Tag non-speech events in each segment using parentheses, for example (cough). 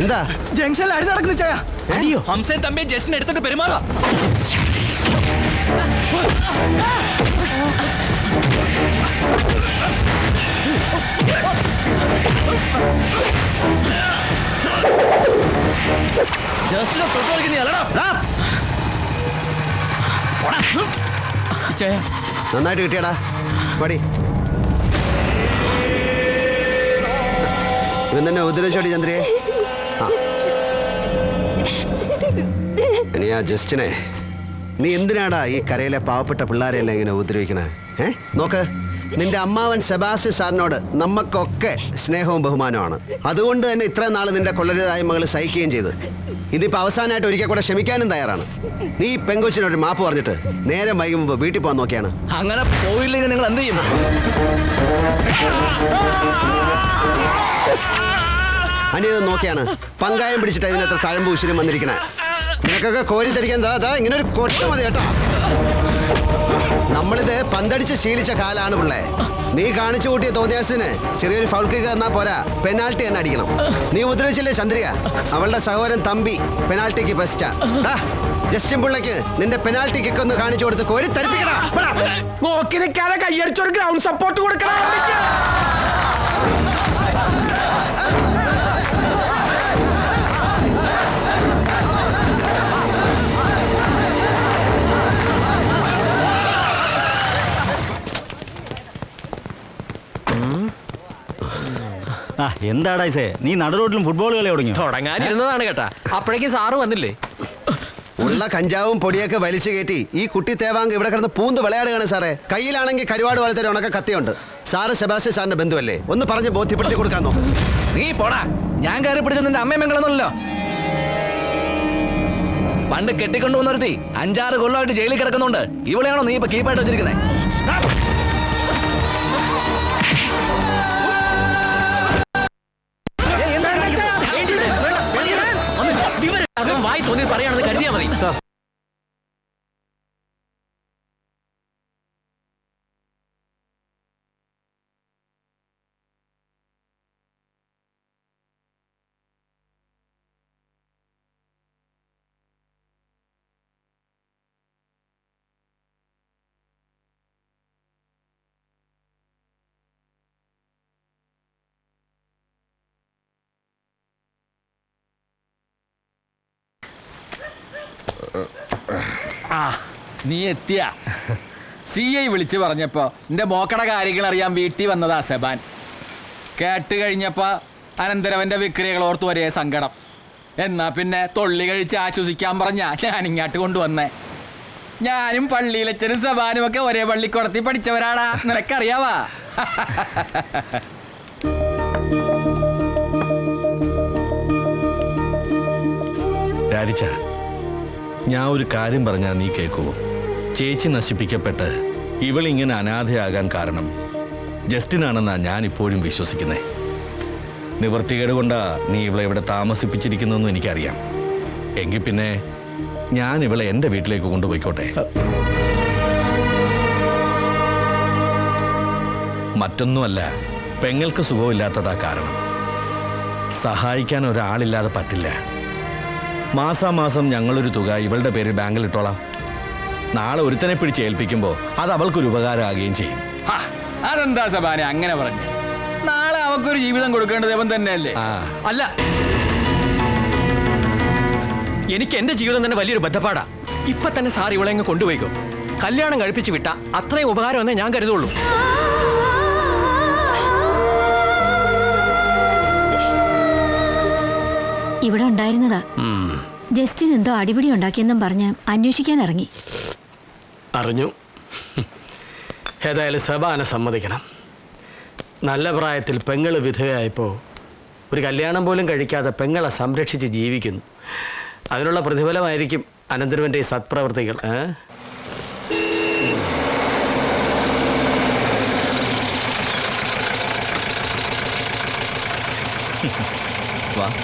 എന്താ? ജംഗ്ഷനിൽ അടി നടക്കുന്ന ചായ. അടിയോ. ഹംസയും തമ്മിയും ജസ്റ്റിനെ എടുത്തിട്ട് പെരുമാറാം. ജസ്റ്റിനെ തൊട്ടുകളിക്കുന്ന അല്ലടാ ചായ നന്നായിട്ട് കിട്ടിയടാ. പടി. ഇവൻ തന്നെ ഉപദ്രവിച്ചോടി ചന്ദ്രയെ. ഇനി ആ ജസ്റ്റിനെ നീ എന്തിനാടാ ഈ കരയിലെ പാവപ്പെട്ട പിള്ളേരെല്ലാം ഇങ്ങനെ ഉപദ്രവിക്കണേ? ഏ? നോക്ക് നിന്റെ അമ്മാവൻ സെബാസ്റ്റ്യൻ സാറിനോട് നമ്മക്കൊക്കെ സ്നേഹവും ബഹുമാനമാണ് അതുകൊണ്ട് തന്നെ ഇത്രയും നാൾ നിന്റെ കൊള്ളരുതായ മകൾ സഹിക്കുകയും ചെയ്തു. ഇതിപ്പോ അവസാനമായിട്ട് ഒരിക്കൽ കൂടെ ക്ഷമിക്കാനും തയ്യാറാണ്. നീ പെങ്കൊച്ചിനൊരു പെങ്കൊച്ചിനോട് മാപ്പ് പറഞ്ഞിട്ട് നേരെ വൈകുമ്പോ വീട്ടിൽ പോകാൻ നോക്കിയാണ്. അങ്ങനെ പോയില്ലെങ്കിൽ നിങ്ങൾ എന്ത് ചെയ്യും? അനിയത് നോക്കിയാണ്. പങ്കായം പിടിച്ചിട്ട് ഇതിനത്ര തഴമ്പ് ഉശിരും നിനക്കൊക്കെ കോരി തടിക്കാൻ ദാ ദാ ഇങ്ങനെ ഒരു കൊട്ട മതി കേട്ടോ. നമ്മളിത് പന്തടിച്ച് ശീലിച്ച കാലാണ് പിള്ളേ. നീ കാണിച്ചു കൂട്ടിയ തോന്നിയാസിന് ചെറിയൊരു ഫൗൾ കിക്ക് തന്നാ പോരാ. പെനാൽറ്റി തന്നെ അടിക്കണം. നീ ഉപദ്രവിച്ചില്ലേ ചന്ദ്രിക? അവളുടെ സഹോദരൻ തമ്പി പെനാൽറ്റിക്ക് ബെസ്റ്റാ ജസ്റ്റിൻ പിള്ളയ്ക്ക് നിന്റെ പെനാൽറ്റി കിക്ക് ഒന്ന് കാണിച്ചു കൊടുത്ത് കോരി തരിപ്പിക്കടാ. പോടാ. നോക്കി നിൽക്കാതെ കൈയടിച്ചൊരു ഗ്രൗണ്ട് സപ്പോർട്ട് കൊടുക്കണം. എന്താടാ ഇസേ? നീ നടുറോട്ടിലും ഫുട്ബോൾ കളി തുടങ്ങി തുടങ്ങാനിരുന്നതാണ് കേട്ടാ. അപ്പോഴേക്കും സാറ് വന്നില്ലേ? ഉള്ള കഞ്ചാവും പൊടിയൊക്കെ വലിച്ചു കയറ്റി ഈ കുട്ടി തേവാങ്ക് ഇവിടെ കിടന്ന് പൂന്ത് വിളയാടുകയാണ് സാറേ. കയ്യിലാണെങ്കിൽ കരുവാട് പോലത്തെ ഉണക്ക കത്തിയുണ്ട്. സാറ് സെബാസ്റ്റ്യൻ സാറിന്റെ ബന്ധുവല്ലേ? ഒന്ന് പറഞ്ഞ് ബോധ്യപ്പെടുത്തി കൊടുക്കാൻ നോക്കും. നീ പോടാ. ഞാൻ കയറി പിടിച്ച നിന്റെ അമ്മയും മംഗളൊന്നുമല്ലോ പണ്ട് കെട്ടിക്കൊണ്ടുവന്നൊരുത്തി അഞ്ചാറ് കൊല്ലമായിട്ട് ജയിലിൽ കിടക്കുന്നുണ്ട്. ഇവിടെയാണോ നീ ഇപ്പൊ കീപ്പായിട്ട് വെച്ചിരിക്കുന്നത് വായി നീ എത്തിയ. സി ഐ വിളിച്ചു പറഞ്ഞപ്പോ എന്റെ മോക്കട കാര്യങ്ങൾ അറിയാൻ വീട്ടിൽ വന്നതാ സെബാൻ. കേട്ട് കഴിഞ്ഞപ്പോ അനന്തരവന്റെ വിക്രിയകൾ ഓർത്തു ഒരേ സങ്കടം. എന്നാ പിന്നെ തൊള്ളി കഴിച്ച് ആശ്വസിക്കാൻ പറഞ്ഞ ഞാൻ ഇങ്ങോട്ട് കൊണ്ടുവന്നേ. ഞാനും പള്ളിയിലച്ചനും സബാനും ഒക്കെ ഒരേ പള്ളിക്കുടത്തി പഠിച്ചവരാടാ. നിനക്കറിയാവാ? രാരിച്ച ഞാൻ ഒരു കാര്യം പറഞ്ഞാൽ നീ കേൾക്കുമോ ചേച്ചി നശിപ്പിക്കപ്പെട്ട് ഇവളിങ്ങനെ അനാഥയാകാൻ കാരണം ജസ്റ്റിനാണെന്നാ ഞാൻ ഇപ്പോഴും വിശ്വസിക്കുന്നത് നിവൃത്തികേട് കൊണ്ടാ നീ ഇവളെ ഇവിടെ താമസിപ്പിച്ചിരിക്കുന്നതെന്ന് എനിക്കറിയാം. എങ്കിൽ പിന്നെ ഞാൻ ഇവളെ എന്റെ വീട്ടിലേക്ക് കൊണ്ടുപോയിക്കോട്ടെ? മറ്റൊന്നുമല്ല പെങ്ങൾക്ക് സുഖമില്ലാത്തതാ കാരണം. സഹായിക്കാൻ ഒരാളില്ലാതെ പറ്റില്ല. മാസാമാസം ഞങ്ങളൊരു തുക ഇവളുടെ പേരിൽ ബാങ്കിൽ ഇട്ടോളാം. നാളെ ഒരുത്തനെ പിടിച്ച് ഏൽപ്പിക്കുമ്പോൾ അത് അവൾക്കൊരു ഉപകാരമാകുകയും ചെയ്യും. ഹാ, അതെന്താ സബാനെ അങ്ങനെ പറഞ്ഞു? നാളെ അവക്കൊരു ജീവിതം കൊടുക്കേണ്ടത് ഇവൻ തന്നെയല്ലേ? ആ. അല്ല. എനിക്ക് എന്റെ ജീവിതം തന്നെ വലിയൊരു ബന്ധപ്പാടാ ഇപ്പൊ തന്നെ സാർ ഇവളെ അങ്ങ് കൊണ്ടുപോയിക്കോ. കല്യാണം കഴിപ്പിച്ച് വിട്ട അത്രയും ഉപകാരം എന്നേ ഞാൻ കരുതുള്ളൂ. ഇവിടെ ഉണ്ടായിരുന്നതാ. ജസ്റ്റിൻ എന്തോ അടിപിടി ഉണ്ടാക്കിയെന്നും പറഞ്ഞ് അന്വേഷിക്കാൻ ഇറങ്ങി. അറിഞ്ഞു. ഏതായാലും സബാനെ സമ്മതിക്കണം. നല്ല പ്രായത്തിൽ പെങ്ങൾ വിധവയായപ്പോൾ ഒരു കല്യാണം പോലും കഴിക്കാതെ പെങ്ങളെ സംരക്ഷിച്ച് ജീവിക്കുന്നു. അതിനുള്ള പ്രതിഫലമായിരിക്കും അനന്തരവന്റെ ഈ സത്പ്രവർത്തികൾ ഏ? വാ.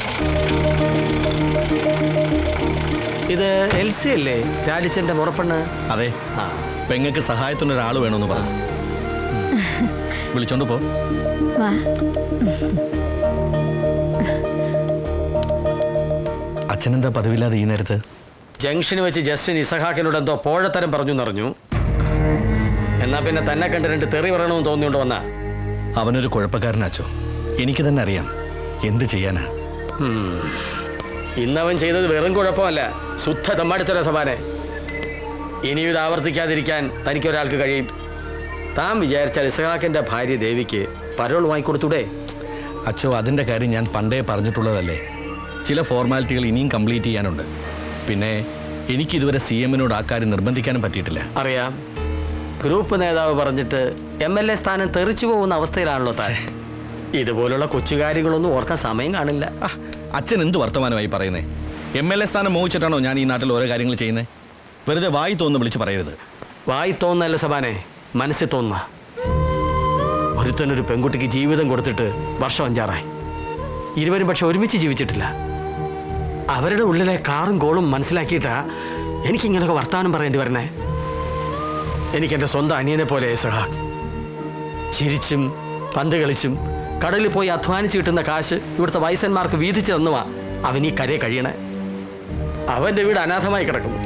ഇത് എൽ സി അല്ലേ? രാജിച്ചന്റെ മുറപ്പെണ്ണ്. അതെ. ആ. പെങ്ങൾക്ക് സഹായത്തിന് ഒരാൾ വേണമെന്ന് പറഞ്ഞു വിളിച്ചോണ്ട് പോ. വാ. അച്ഛനെന്താ പതിവില്ലാതെ ഈ നേരത്ത്? ജംഗ്ഷന് വെച്ച് ജസ്റ്റിൻ ഇസഹാക്കിനോട് എന്തോ പോഴത്തരം പറഞ്ഞു എന്നറിഞ്ഞു എന്നാ പിന്നെ തന്നെ കണ്ട് രണ്ട് തെറി പറയണമെന്ന് തോന്നിയോണ്ട് വന്ന? അവനൊരു കുഴപ്പക്കാരനാച്ചോ. എനിക്ക് തന്നെ അറിയാം. എന്ത് ചെയ്യാനാ? ഇന്നവൻ ചെയ്തത് വെറും കുഴപ്പമല്ല. ശുദ്ധ തമ്മാടിത്തര സമാനെ ഇനിയും ഇത് ആവർത്തിക്കാതിരിക്കാൻ തനിക്കൊരാൾക്ക് കഴിയും. താൻ വിചാരിച്ചാൽ ഇസഹാക്കിന്റെ ഭാര്യ ദേവിക്ക് പരോൾ വാങ്ങിക്കൊടുത്തൂടെ? അച്ഛോ അതിന്റെ കാര്യം ഞാൻ പണ്ടേ പറഞ്ഞിട്ടുള്ളതല്ലേ? ചില ഫോർമാലിറ്റികൾ ഇനിയും കംപ്ലീറ്റ് ചെയ്യാനുണ്ട്. പിന്നെ എനിക്കിതുവരെ സി എമ്മിനോട് ആ കാര്യം നിർബന്ധിക്കാനും പറ്റിയിട്ടില്ല. അറിയാം. ഗ്രൂപ്പ് നേതാവ് പറഞ്ഞിട്ട് എം എൽ എ സ്ഥാനം തെറിച്ചു പോകുന്ന അവസ്ഥയിലാണല്ലോ താൻ. ഇതുപോലുള്ള കൊച്ചു കാര്യങ്ങളൊന്നും ഓർക്കാൻ സമയം കാണില്ല. അച്ഛൻ എന്ത് വർത്തമാനമായി പറയുന്നേ? എം എൽ എ സ്ഥാനം മോഹിച്ചിട്ടാണോ ഞാൻ ഈ നാട്ടിൽ ഓരോ കാര്യങ്ങൾ ചെയ്യുന്നത് വെറുതെ വായി തോന്നുന്നു വിളിച്ച് പറയരുത്. വായി തോന്നല്ല സബാനെ മനസ്സിൽ തോന്നുന്ന. ഒരുത്തനൊരു പെൺകുട്ടിക്ക് ജീവിതം കൊടുത്തിട്ട് വർഷം അഞ്ചാറായി. ഇരുവരും പക്ഷെ ഒരുമിച്ച് ജീവിച്ചിട്ടില്ല. അവരുടെ ഉള്ളിലെ കാറും കോളും മനസ്സിലാക്കിയിട്ടാ എനിക്കിങ്ങനൊക്കെ വർത്തമാനം പറയേണ്ടി വരണേ. എനിക്കെന്റെ സ്വന്തം അനിയനെ പോലെ സഹ. ചിരിച്ചും പന്ത് കളിച്ചും കടലിൽ പോയി അധ്വാനിച്ച് കിട്ടുന്ന കാശ് ഇവിടുത്തെ വയസ്സന്മാർക്ക് വീതിച്ചു തന്നുവാ. അവൻ ഈ കരയെ കഴിയണേ. അവന്റെ വീട് അനാഥമായി കിടക്കുന്നു.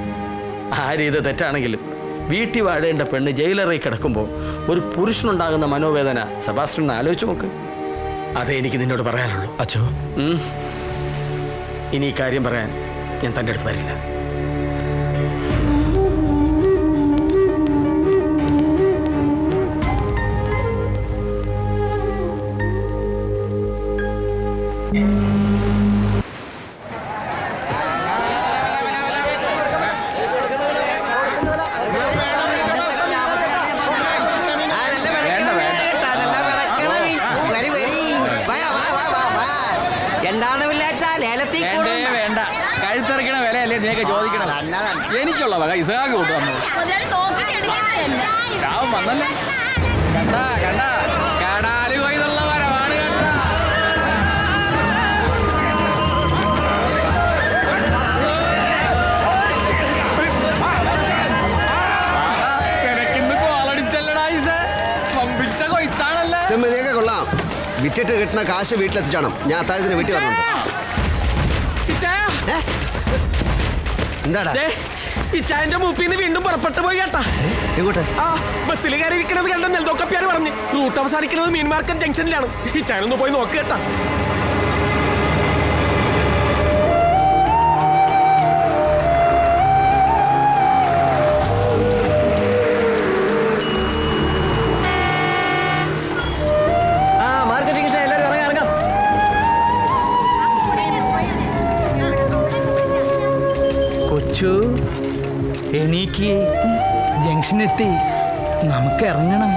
ആ രീതി തെറ്റാണെങ്കിലും വീട്ടിൽ വാഴേണ്ട പെണ്ണ് ജയിലറിൽ കിടക്കുമ്പോൾ ഒരു പുരുഷനുണ്ടാകുന്ന മനോവേദന സെബാസ്റ്റ്യൻ ആലോചിച്ച് നോക്ക്. അതേ എനിക്ക് നിന്നോട് പറയാനുള്ളൂ. അച്ഛോ. ഇനി ഈ കാര്യം പറയാൻ ഞാൻ തന്റെ അടുത്ത് വരില്ല. എന്താണ് വില്ലാച്ച ലേലത്തിൽ വേണ്ടേ. കഴുത്തിറക്കണ വിലയല്ലേ നീയൊക്കെ ചോദിക്കണം എനിക്കുള്ള വക ഇസഹാക്ക് കൂട്ടു വന്നു രാവൻ വന്നല്ലേ? കണ്ടാ കണ്ടാ. വിറ്റിട്ട് കിട്ടുന്ന കാശ് വീട്ടിലെത്തിച്ചോണം. ഞാൻ അത്താഴത്തിന് വീട്ടിൽ വരണുണ്ട് ഏ? എന്താടാ? ഈ ചായന്റെ മൂപ്പിന്ന് വീണ്ടും പുറപ്പെട്ടു പോയി കേട്ടാ. എങ്ങോട്ട്? ആ ബസ്സിൽ കയറി ഇരിക്കുന്നത് കണ്ട നെൽതോക്കപ്പിയാര് പറഞ്ഞു. റൂട്ട് അവസാനിക്കുന്നത് മീൻ മാർക്കറ്റ് ജംഗ്ഷനിലാണ്. ഒന്ന് പോയി നോക്ക് കേട്ടാ. എത്തി. നമുക്ക് ഇറങ്ങണം.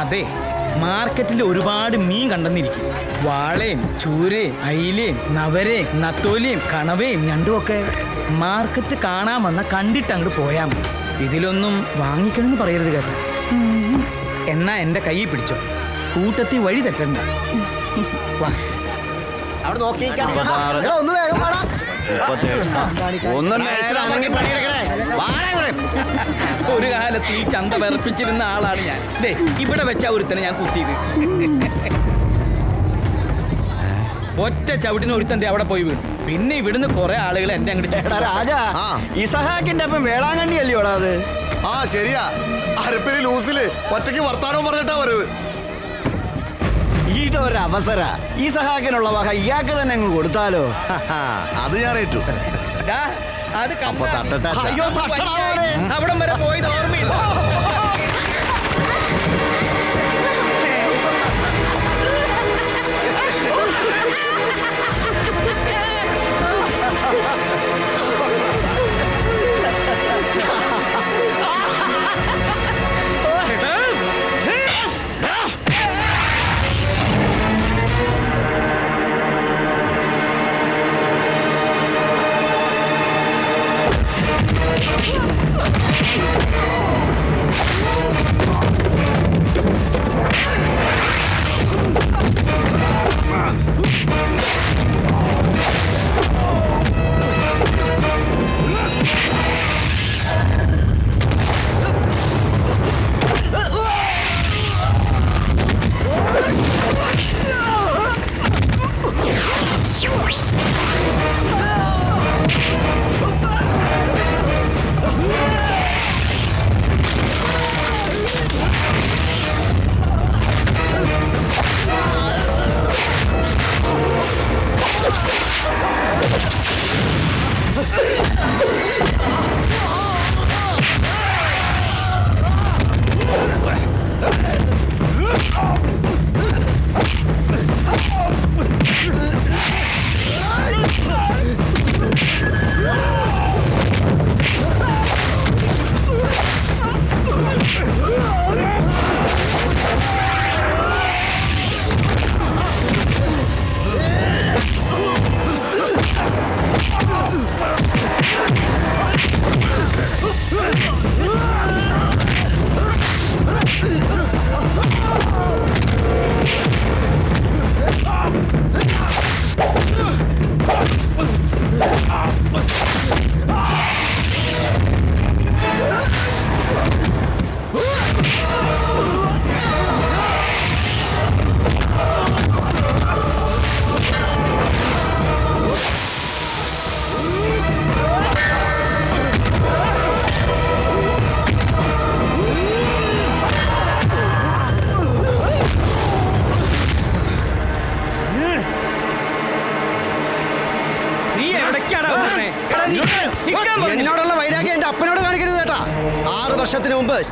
അതെ മാർക്കറ്റിൽ ഒരുപാട് മീൻ കണ്ടെന്നിരിക്കും. വാളയും ചൂരയും അയിലയും നവരയും നത്തോലിയും കണവയും ഞണ്ടുമൊക്കെ മാർക്കറ്റ് കാണാമെന്ന കണ്ടിട്ട് അങ്ങോട്ട് പോയാൽ മതി. ഇതിലൊന്നും വാങ്ങിക്കണമെന്ന് പറയരുത് കേട്ടോ. എന്നാ എന്റെ കൈ പിടിച്ചോ. കൂട്ടത്തിൽ വഴി തെറ്റണ്ട. വാ. അവിടെ നോക്കിയിരിക്കാം ഒന്ന് വേഗം ഒരു കാലത്ത് ഈ ചന്ത വിറപ്പിച്ചിരുന്ന ആളാണ് ഞാൻ. ദേ ഇവിടെ വെച്ചാ ഒരുത്തനെ ഞാൻ കുത്തിയത്. ഒറ്റ ചവിട്ടിന് ഒരുത്തന്റെ അവിടെ പോയി വീണു. പിന്നെ ഇവിടുന്ന് കുറെ ആളുകൾ എന്റെ അങ്ങോട്ട് രാജാ ഇസഹാക്കിന്റെ അപ്പം വേളാങ്കണ്ണി അല്ലയോടാ അത്? ആ ശരിയാ. അരപ്പിന് ലൂസിൽ ഒറ്റയ്ക്ക് വർത്താനവും പറഞ്ഞിട്ടാ വരവ്. ഇതൊരവസര. ഈ സഹാക്കനുള്ള വക ഇയാൾക്ക് തന്നെ അങ്ങ് കൊടുത്താലോ? അത് ഞാൻ ഏറ്റു അത് അപ്പൊ തട്ടട്ടെ അയ്യോ, തട്ടടാ മോനെ. വരെ പോയത് ഓർമ്മയില്ല. (laughs) (laughs) Yours!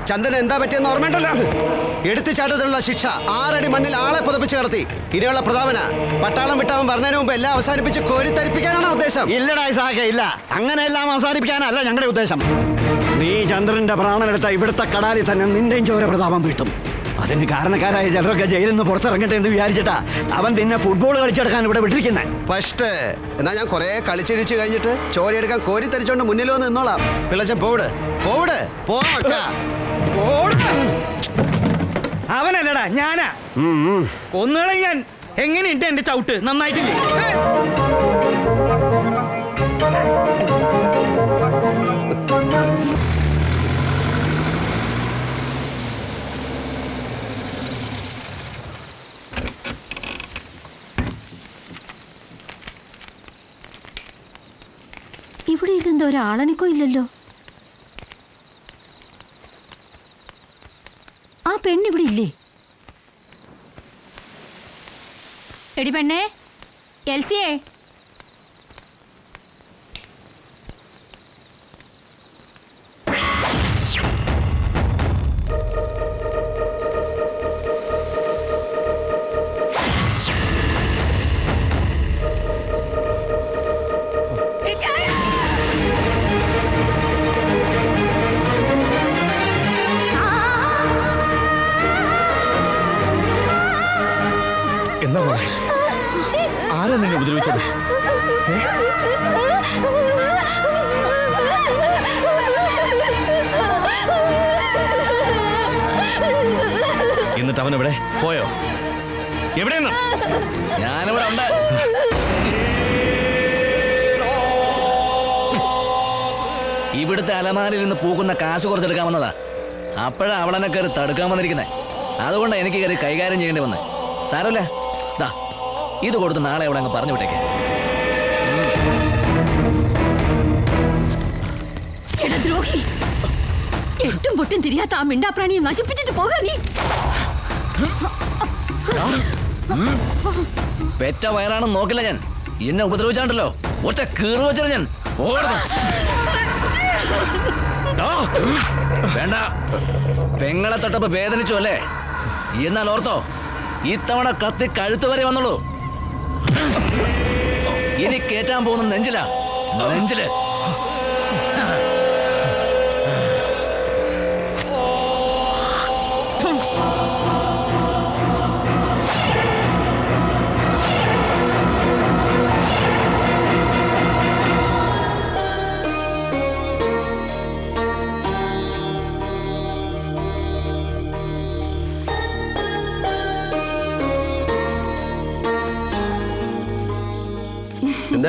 ചന്ദ്രൻ എന്താ പറ്റിയെന്ന് ഓർമ്മയുണ്ടല്ലോ എടുത്തുചാട്ടത്തിനുള്ള ശിക്ഷ ആറടി മണ്ണിൽ ആളെ പുതപ്പിച്ച് കടത്തി. ഇനിയുള്ള പ്രതാപന പട്ടാളം വിട്ടവൻ പറഞ്ഞതിന് മുമ്പ് എല്ലാം അവസാനിപ്പിച്ച് കോരിത്തരിപ്പിക്കാനാണ് ഉദ്ദേശം? ഇല്ലടാ ഇസാക്കെ ഇല്ല. അങ്ങനെ എല്ലാം അവസാനിപ്പിക്കാനല്ല ഞങ്ങളുടെ ഉദ്ദേശം. നീ ചന്ദ്രന്റെ പ്രാണനെടുത്ത ഇവിടുത്തെ കടാലിൽ തന്നെ നിന്റെയും ചോര പ്രതാപം വീട്ടും. അതിന് കാരണക്കാരായ ചിലരൊക്കെ ജയിലിൽ നിന്ന് പുറത്തിറങ്ങട്ടെ എന്ന് വിചാരിച്ചിട്ടാ അവൻ നിന്നെ ഫുട്ബോൾ കളിച്ചെടുക്കാൻ ഇവിടെ വിട്ടിരിക്കുന്നത് ഫസ്റ്റ് എന്നാ ഞാൻ കുറെ കളിച്ചിരിച്ച് കഴിഞ്ഞിട്ട് ചോരയെടുക്കാൻ കോരി തരിച്ചോണ്ട് മുന്നിൽ വന്ന് നിന്നോളാം. പിള്ളച്ചൻ പോവിട്. പോവിട്. പോവാ. അവനല്ലടാ ഞാനാ. കൊന്നുകളെ ഞാൻ. എങ്ങനെയുണ്ട് എന്റെ ചവിട്ട്? നന്നായിട്ടില്ലേ? ഇവിടെ ഇതെന്തോ ഒരാളനക്കോ ഇല്ലല്ലോ? പെണ്ണിവിടെ ഇല്ലേ? എടി പെണ്ണേ എൽസിയേ? എന്നിട്ട് അവൻ എവിടെ? പോയോ? എവിടെയെന്ന് ഞാനിവിടെ ഉണ്ട്. ഇവിടുത്തെ അലമാരിൽ നിന്ന് പൂക്കുന്ന കാശ് കുറച്ചെടുക്കാൻ വന്നതാ. അപ്പോഴാ അവളെന്നെ കയറി തടുക്കാൻ വന്നിരിക്കുന്നത് അതുകൊണ്ട് എനിക്ക് കയറി കൈകാര്യം ചെയ്യേണ്ടി വന്നത് സാരമില്ല. ദാ ഇത് കൊടുത്ത് നാളെ അവിടെ അങ്ങ് പറഞ്ഞു വിട്ടേക്ക്. എട്ടും പൊട്ടും തിരിയാത്ത ആ മിണ്ടാപ്രാണിയെ നശിപ്പിച്ചിട്ട് പോകാ നീ. പെറ്റ വയറാണെന്ന് നോക്കില്ല ഞാൻ. എന്നെ ഉപദ്രവിച്ചാണ്ടല്ലോ. ഒറ്റ കീറി വെച്ചാൽ ഞാൻ. വേണ്ട. പെങ്ങളെ തൊട്ടപ്പ് വേദനിച്ചു അല്ലേ? എന്നാൽ ഓർത്തോ ഇത്തവണ കത്തി കഴുത്ത് വരെ വന്നുള്ളൂ. ഇനി കേറ്റാൻ പോകുന്ന നെഞ്ചില. നെഞ്ചിൽ.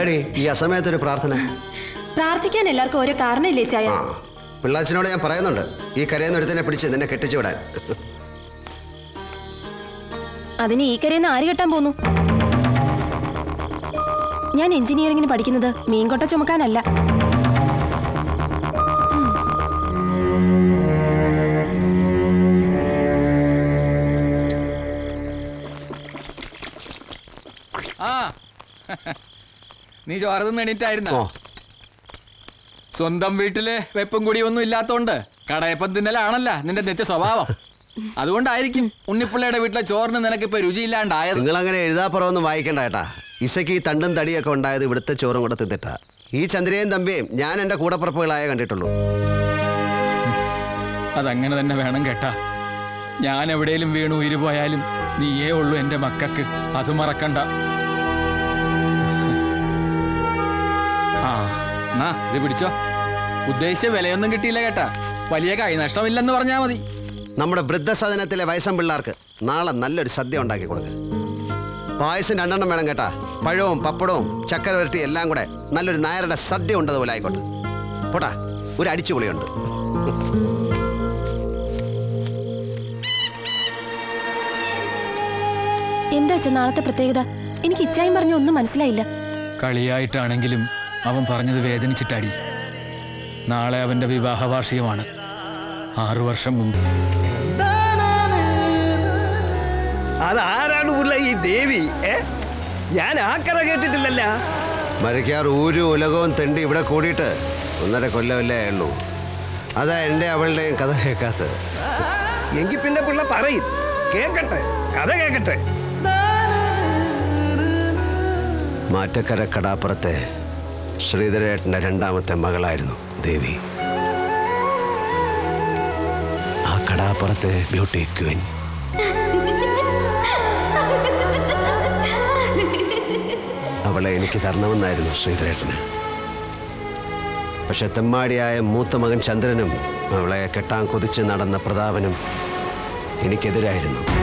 എന്താടി ഈ അസമയത്തൊരു പ്രാർത്ഥന. പ്രാർത്ഥിക്കാൻ എല്ലാവർക്കും ഒരു കാരണമില്ലേ ചായ? ആ പിള്ളാച്ചനോട് ഞാൻ പറയുന്നുണ്ട്. ഈ കരയെന്ന് എടുത്തതിനെ പിടിച്ച് നിന്നെ കെട്ടിച്ചു വിടാൻ. അതിന് ഈ കരയെന്ന് ആര് കെട്ടാൻ പോന്നു? ഞാൻ എഞ്ചിനീയറിംഗിന് പഠിക്കുന്നത് മീൻകൊട്ട ചുമക്കാനല്ല. നീ ചോറത് എണീറ്റായിരുന്ന? സ്വന്തം വീട്ടിൽ വെപ്പും കൂടി ഒന്നും ഇല്ലാത്തോണ്ട് കടയപ്പം തിന്നലാണല്ല നിന്റെ നിത്യ സ്വഭാവം. അതുകൊണ്ടായിരിക്കും ഉണ്ണിപ്പിള്ളയുടെ വീട്ടിലെ ചോറിന് നിനക്ക് ഇപ്പൊ രുചിയില്ലാണ്ടായത്. നിങ്ങൾ അങ്ങനെ എഴുതാപ്പുറമൊന്നും വായിക്കണ്ട ഏട്ടാ. ഇശയ്ക്ക് ഈ തണ്ടും തടിയൊക്കെ ഉണ്ടായത് ഇവിടുത്തെ ചോറും കൂടെ തിന്നിട്ടാ. ഈ ചന്ദ്രയും തമ്പിയും ഞാൻ എന്റെ കൂടപ്പുറപ്പുകളായ കണ്ടിട്ടുള്ളൂ. അതങ്ങനെ തന്നെ വേണം കേട്ടാ. ഞാൻ എവിടെയും വീണു ഉയരുപോയാലും നീയേ ഉള്ളൂ എന്റെ മക്കൾക്ക് അത് മറക്കണ്ട. എന്നാ ഇത് പിടിച്ചോ. ഉദ്ദേശിച്ച വിലയൊന്നും കിട്ടിയില്ല കേട്ടാ. വലിയ കൈനഷ്ടമില്ലെന്ന് പറഞ്ഞാ മതി. നമ്മുടെ വൃദ്ധസദനത്തിലെ വയസ്സം പിള്ളേർക്ക് നാളെ നല്ലൊരു സദ്യ ഉണ്ടാക്കി കൊടുക്ക. പായസം രണ്ടെണ്ണം വേണം കേട്ടാ. പഴവും പപ്പടവും ചക്കരവരട്ടി എല്ലാം കൂടെ നല്ലൊരു നായരുടെ സദ്യ ഉണ്ടതുപോലെ ആയിക്കോട്ടെ. പോട്ടാ ഒരു അടിച്ചുപൊളിയുണ്ട് എന്താ നാളത്തെ പ്രത്യേകത? എനിക്ക് ഇച്ചായും പറഞ്ഞ ഒന്നും മനസ്സിലായില്ല. കളിയായിട്ടാണെങ്കിലും അവൻ പറഞ്ഞത് വേദനിച്ചിട്ടടി. നാളെ അവന്റെ വിവാഹ വാർഷികമാണ് ആറു വർഷം മുമ്പ്. അതാരാണ് ഉള്ള ഈ ദേവി? ഞാൻ ആ കഥ കേട്ടിട്ടില്ലല്ല. മരക്കാർ ഒരു ഉലകവും തെണ്ടി ഇവിടെ കൂടിയിട്ട് ഒന്നര കൊല്ലമല്ലേ ഉള്ളൂ അതാ എന്റെ അവളുടെയും കഥ കേൾക്കാത്തത്. എങ്കിൽ പിന്നെ പിള്ള പറയും. കേക്കട്ടെ കഥ കേക്കട്ടെ മാറ്റക്കര കടാപ്പുറത്തെ ശ്രീധരേട്ടന്റെ രണ്ടാമത്തെ മകളായിരുന്നു ദേവി. ആ കടാപ്പുറത്തെ ബ്യൂട്ടി ക്വീൻ. അവളെ എനിക്ക് തരണമെന്നായിരുന്നു ശ്രീധരേട്ടന്. പക്ഷെ തെമ്മാടിയായ മൂത്ത മകൻ ചന്ദ്രനും അവളെ കെട്ടാൻ കൊതിച്ച് നടന്ന പ്രതാപനും എനിക്കെതിരായിരുന്നു.